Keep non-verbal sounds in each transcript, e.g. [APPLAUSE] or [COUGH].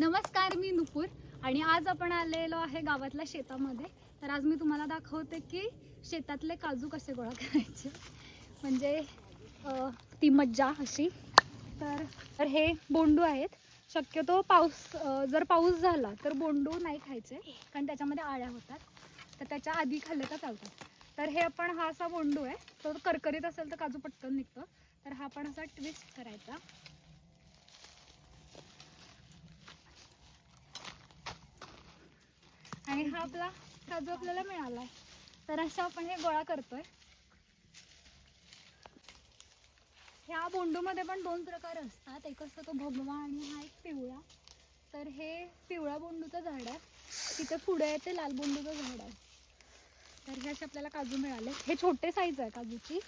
नमस्कार मी नुपूर. आणि आज आपण आलेलो आहे गावातल्या शेतामध्ये. तर आज मी तुम्हाला दाखवते की शेतातले काजू कसे गोळा करायचे. म्हणजे ती मज्जा अशी. तर तर हे बोंडू आहेत. शक्यतो पाऊस जर पाऊस झाला तर बोंडू नाही खायचे कारण त्याच्यामध्ये आळ्या होतात. तर त्याच्या आधी खाल्ले तर चालतात. तर हे आपण हा असा बोंडू आहे. तो करकरीत असेल तर काजू पटकन निघतो. तर हा आपण असा ट्विस्ट करायचा. आणि हा आपला काजू आपल्याला मिळालाय. तर असं आपण हे गोळा करतोय. ह्या बोंडूमध्ये पण दोन प्रकार असतात. एक असतो तो भगवा आणि हा एक पिवळा. तर हे पिवळा बोंडूचं झाड आहे. तिथे पुढे आहे ते लाल बोंडूचं झाड आहे. तर हे असे आपल्याला काजू मिळाले. हे छोटे साईज आहे काजूची.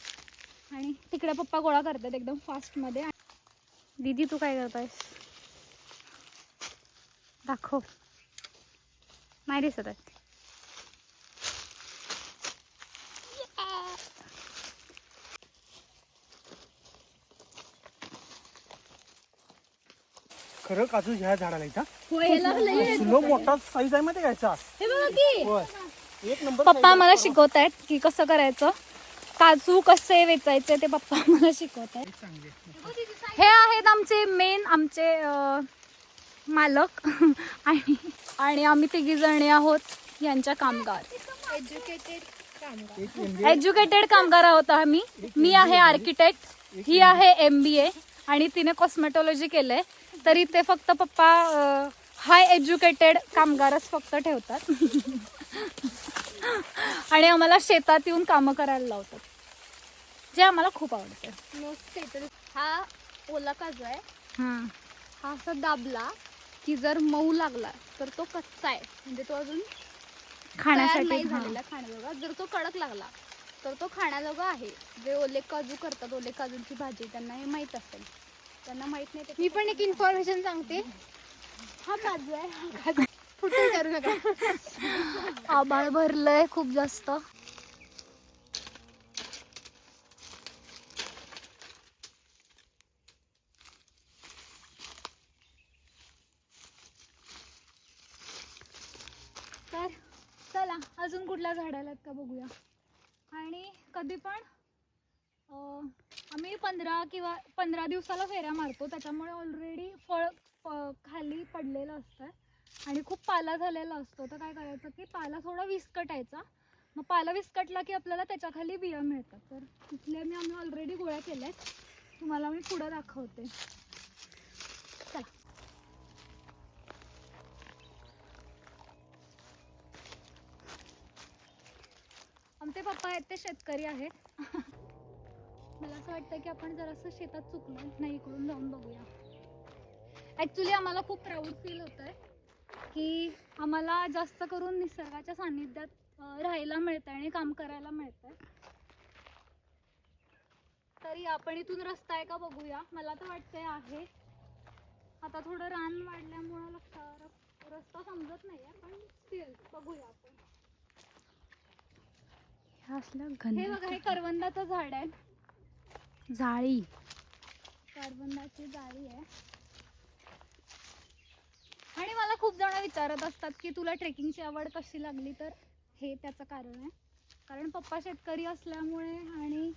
आणि तिकडे पप्पा गोळा करतात एकदम फास्टमध्ये दीदी तू काय करतायस? दाखव. नाही दिसत आहे खरं काजू ह्या झाडाला इथं? हे किलो मोठा साईज आहे माहिती घ्यायचा बघा की. होय. एक नंबर पप्पा मला शिकवत आहेत की कसं करायचं. काजू कसे वेचायचे ते पप्पा मला शिकवत आहेत. चांगली हे आहेत आमचे मेन आमचे अं, मालक. [LAUGHS] आणि आणि आम्ही तिघी जणी आहोत यांच्या कामगार. एक MBA एज्युकेटेड कामगार आहोत आम्ही. मी आहे आर्किटेक्ट ही आहे एम बी ए आणि तिने कॉस्मेटॉलॉजी केलंय. तर इथे फक्त पप्पा हाय एज्युकेटेड कामगारच फक्त ठेवतात. आणि आम्हाला शेतात येऊन कामं करायला लावतात. जे आम्हाला खूप आवडतं. हा ओला काजू आहे. हा असा दाबला. की जर मऊ लागला तर तो कच्चा आहे. म्हणजे तो अजून खाण्यासाठी नाही. झालेला खाण्याजोगा. जर तो कडक लागला तर तो खाण्याजोगा आहे. जे ओले काजू करतात ओले काजूंची भाजी त्यांना हे माहीत असेल. त्यांना माहीत नाही मी पण एक इन्फॉर्मेशन सांगते. हा काजू आहे. हा पुढे [LAUGHS] विचारू नका. [LAUGHS] आबाळ भरलंय खूप जास्त तर चला अजून कुठल्या झाडाला आहेत का बघूया. आणि कधी पण आम्ही पंधरा किंवा पंधरा दिवसाला फेऱ्या मारतो त्याच्यामुळे ऑलरेडी फळ प- खाली पडलेलं असतं आणि खूप पाला झालेला असतो तर काय करायचं की पाला थोडा विस्कटायचा. मग पाला विस्कटला की आपल्याला त्याच्याखाली बिया मिळतात. तर तिथले मी आम्ही ऑलरेडी गोळ्या केल्या आहेत तुम्हाला मी पुढं दाखवते. आमचे पप्पा आहेत ते शेतकरी आहेत. मला असं वाटतं की आपण जरासं शेतात चुकलो नाही इकडून जाऊन बघूया. ॲक्च्युली आम्हाला खूप प्राऊड फील होत आहे की आम्हाला जास्त करून निसर्गाच्या सान्निध्यात राहायला मिळतं आणि काम करायला मिळतं तरी आपण इथून रस्ता आहे का बघूया. मला तर वाटतंय आहे. आता थोडं रान वाढल्यामुळं लक्षात रस्ता समजत नाही आहे पण स्टील बघूया आपण. हे बघा हे करवंदाचं झाड आहे. जाळी. करवंदाची जाळी आहे. आणि मला खूप जण विचारत असतात की तुला ट्रेकिंगची आवड कशी लागली? तर हे त्याचं कारण आहे. कारण पप्पा शेतकरी असल्यामुळे आणि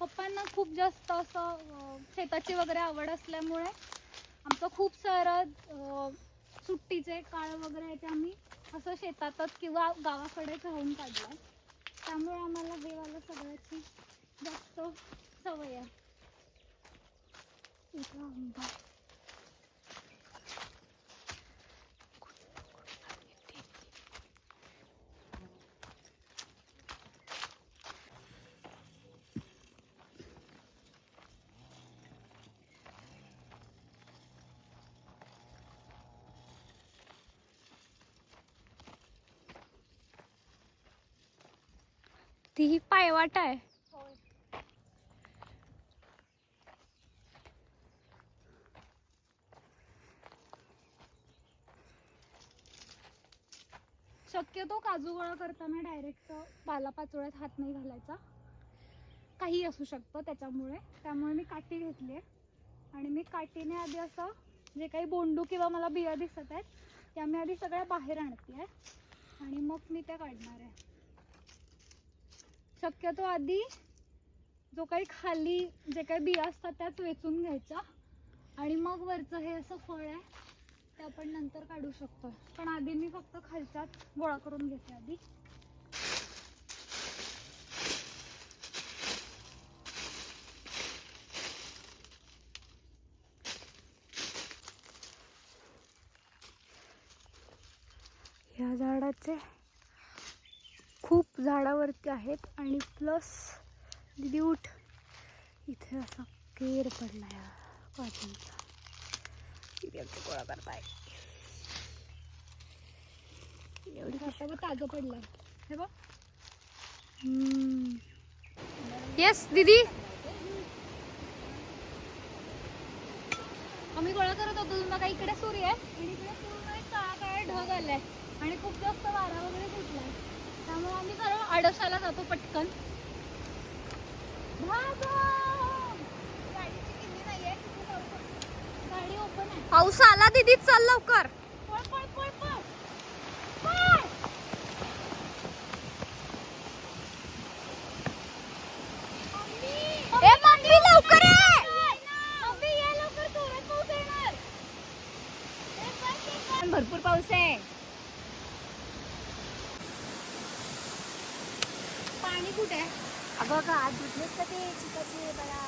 पप्पांना खूप जास्त असं शेताची वगैरे आवड असल्यामुळे आमचं खूप सारं सुट्टीचे काळ वगैरे आहे ते आम्ही असं शेतातच किंवा गावाकडेच राहून काढलं त्यामुळे आम्हाला देवाला सगळ्याची जास्त सवय आहे. ती ही पायवाट आहे. शक्यतो काजू गोळा करताना डायरेक्ट पालापाचोळ्यात हात नाही घालायचा. काही असू शकतं त्याच्यामुळे. त्यामुळे मी काठी घेतली आहे. आणि मी काठीने आधी असं जे काही बोंडू किंवा मला बिया दिसत आहेत त्या मी आधी सगळ्या बाहेर आणते. आहे आणि मग मी त्या काढणार आहे. शक्यतो आधी जो काही खाली जे काही बिया असतात त्याच वेचून घ्यायच्या. आणि मग वरचं हे असं फळ आहे ते आपण नंतर काढू शकतो पण आधी मी फक्त खालच्याच गोळा करून घेते आधी. ह्या झाडाचे झाडावरती आहेत आणि प्लस दिदी उठ इथे असा केर पडलाय हा काजूंचा दिदी आमची गोळा करताय एवढी आता ताजं पडलंय हे बघ. येस दीदी. आम्ही गोळा करत होतो बघा इकडे सूर्य आहे. आणि इकडे पूर्ण काळा काळा ढग आलाय. आणि खूप जास्त वारा वगैरे सुटलाय. त्यामुळे आम्ही खरं आडसाला जातो पटकन. पाऊस आला दीदी चल लवकर. पळ पळ पळ पळ ए मम्मी लवकर ये मम्मी ये लवकर जोरात पाऊस येणार ए, बस, ए, बस. भरपूर पाऊस आहे पाणी कुठे आहे अगं का? आज धुतलेस का ते चिकाचे बरा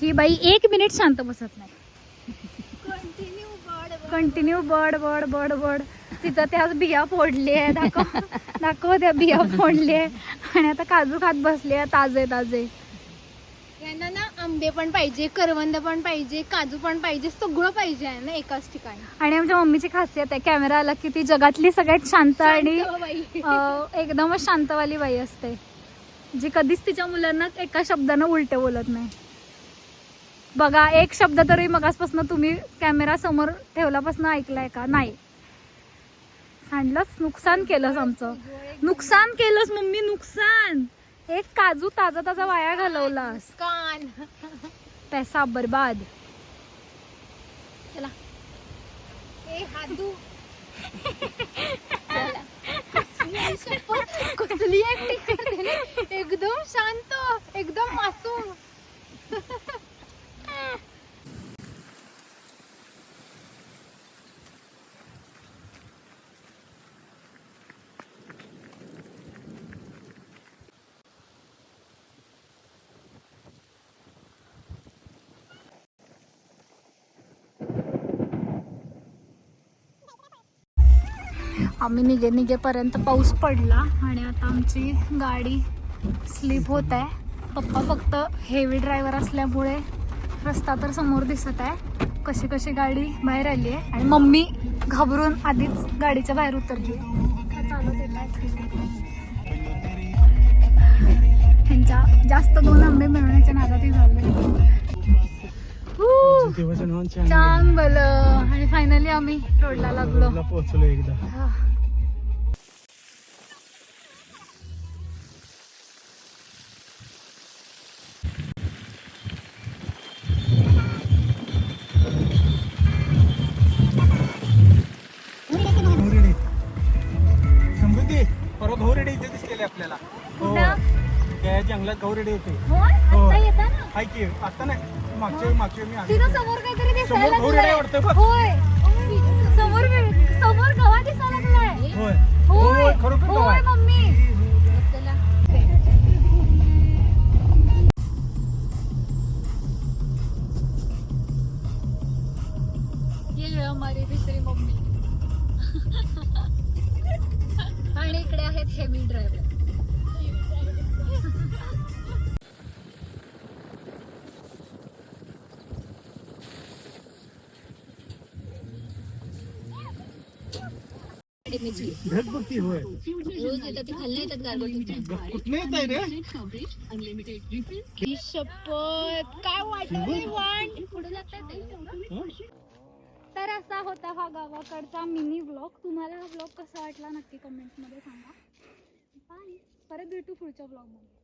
ही बाई एक मिनिट शांत बसत नाही. कंटिन्यू बड बड बड. बड तिथं त्याच बिया फोडले दाखव. [LAUGHS] दाखव त्या बिया फोडले आणि आता काजू खात बसले ताजे ताजे. आंबे पण पाहिजे करवंद पण पाहिजे काजू पण पाहिजे सगळं पाहिजे आहे ना एकाच ठिकाणी. आणि आमच्या मम्मीची खासियत आहे कॅमेरा आला की ती जगातली सगळ्यात शांत आणि. अं, एकदमच शांतवाली बाई असते. जी कधीच तिच्या मुलांना एका शब्दानं उलटे बोलत नाही. बघा एक शब्द तरी मगासपासून तुम्ही कॅमेरा समोर ठेवल्यापासून ऐकलाय का? नाही. सांडलंच नुकसान केलंस आमचं. नुकसान केलंस मम्मी नुकसान! काजू ताजा ताजा वाया घालवलास. कान. पैसा बर्बाद. चला. ए हादू. कसली करते. एकदम शांत एकदम मासूम. आम्ही निघे निघेपर्यंत पाऊस पडला आणि आता आमची गाडी स्लिप होत आहे. पप्पा फक्त हेवी ड्रायव्हर असल्यामुळे रस्ता तर समोर दिसत आहे. कशी कशी गाडी बाहेर आली आहे आणि मम्मी घाबरून आधीच गाडीच्या बाहेर उतरली त्यांच्या चालत जास्त दोन आंबे मिळवण्याच्या नादात झाले. छान छान भलं आणि फायनली आम्ही रोडला लागलो. पोहोचलो एकदा. आपल्याला. हो? त्या जंगलात होते. होय? हो. आता नाही. मागच्या मागच्या वेळी मी आलो तिथं होतो. समोर काहीतरी दिसायला समोर घोरडे लागलंय. वाटतंय बघ. होय समोर वे- समोर गवा दिसायला लागलाय होय होय होय खरोखर गवा होय आहे. मम्मी चला ये हमारी दुसरी मम्मी [LAUGHS] आणि इकडे आहेत हेवी ड्रायव्हर होय. रोज येतात ते खाल्ले येतात गारगोटीच्या कुठनं येत आहे रे. ही शपथ. काय वाटत वाट? पुढे तर असा होता हा गावाकडचा मिनी व्लॉग तुम्हाला हा व्लॉग कसा वाटला नक्की कमेंट्समध्ये सांगा. बाय परत भेटू पुढच्या व्लॉगमध्ये